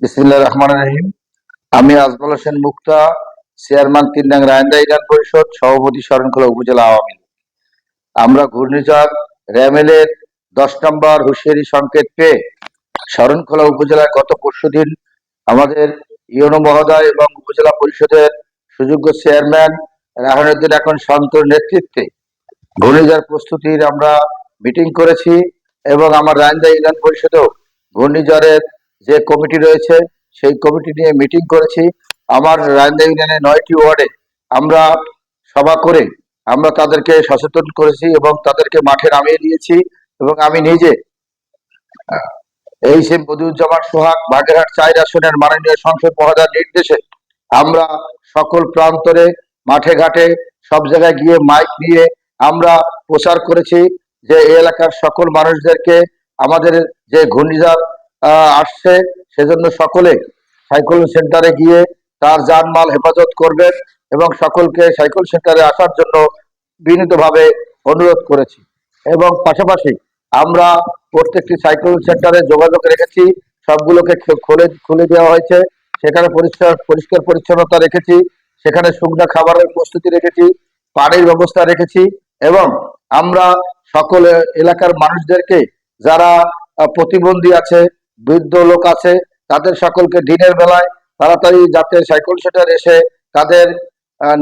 রহমান রহিম। আমি Ajmal Hossain Mukta, chairman তিনডাং রায়ন্দা union পরিষদ, সভাপতি শরণখোলা উপজেলা আওয়ামী লীগ। আমরা ঘূর্ণিঝড় র্যামেলের দশ নম্বর হুঁশিয়ারি সংকেত পেয়ে শরণখোলা উপজেলায় গত পরশুদিন আমাদের ইউনো মহোদয় এবং উপজেলা পরিষদের সুযোগ্য চেয়ারম্যান রাহানুদ্দিন এখন শান্তর নেতৃত্বে। ঘূর্ণিঝড় প্রস্তুতির আমরা মিটিং করেছি এবং আমার রায়ন্দা ইউনিয়ন পরিষদেও ঘূর্ণিঝড়ের যে কমিটি রয়েছে, সেই কমিটি নিয়ে মিটিং করেছি। আমার রায়ন্দা ইউনিয়নের নয়টি ওয়ার্ডে আমরা সভা করে আমরা তাদেরকে সচেতন করেছি এবং তাদেরকে মাঠে নামিয়ে দিয়েছি এবং আমি নিজে এই সে বদিউজ্জামান সোহাগ বাগেরহাট চার আসনের মাননীয় সংসদ মহোদয়ের নির্দেশে আমরা সকল প্রান্তরে, মাঠে ঘাটে, সব জায়গায় গিয়ে মাইক নিয়ে আমরা প্রচার করেছি যে এলাকার সকল মানুষদেরকে আমাদের যে ঘূর্ণিঝড় আসছে। সেজন্য সকলে সাইকেল সেন্টারে গিয়ে তার জানমাল হেফাজত করবেন এবং সকলকে সাইকেল সেন্টারে আসার জন্য বিনীতভাবে অনুরোধ করেছি। এবং পাশাপাশি আমরা প্রত্যেকটি সাইকেল সেন্টারে যোগাযোগ রেখেছি। সবগুলোকে খুলে খুলে দেওয়া হয়েছে। সেখানে পরিষ্কার পরিষ্কার পরিচ্ছন্নতা রেখেছি। সেখানে শুকনো খাবারের প্রস্তুতি রেখেছি। পানির ব্যবস্থা রেখেছি এবং আমরা সকল এলাকার মানুষদেরকে যারা প্রতিবন্ধী আছে বৃদ্ধ লোক আছে, তাদের সকলকে দিনের বেলায় তাড়াতাড়ি যাতে সাইকেল সেন্টার এসে তাদের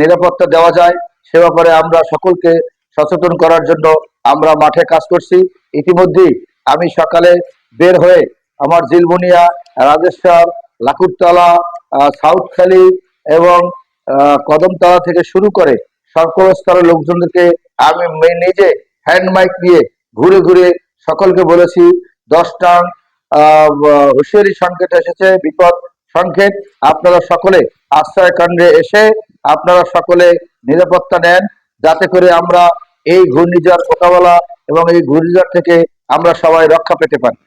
নিরাপত্তা দেওয়া যায়, সে ব্যাপারে আমরা সকলকে সচেতন করার জন্য আমরা মাঠে কাজ করছি। ইতিমধ্যেই আমি সকালে বের হয়ে আমার জিলবুনিয়া রাজেশ্বর, লাকুরতলা সাউথখালি এবং কদমতলা থেকে শুরু করে সকল স্তরের লোকজনদেরকে আমি নিজে হ্যান্ড মাইক দিয়ে ঘুরে ঘুরে সকলকে বলেছি, দশটা হুঁশিয়ারি সংকেত এসেছে, বিপদ সংকেত। আপনারা সকলে আশ্রয় কেন্দ্রে এসে আপনারা সকলে নিরাপত্তা নেন। যাতে করে আমরা এই ঘূর্ণিঝড় মোকাবেলা এবং এই ঘূর্ণিঝড় থেকে আমরা সবাই রক্ষা পেতে পারি।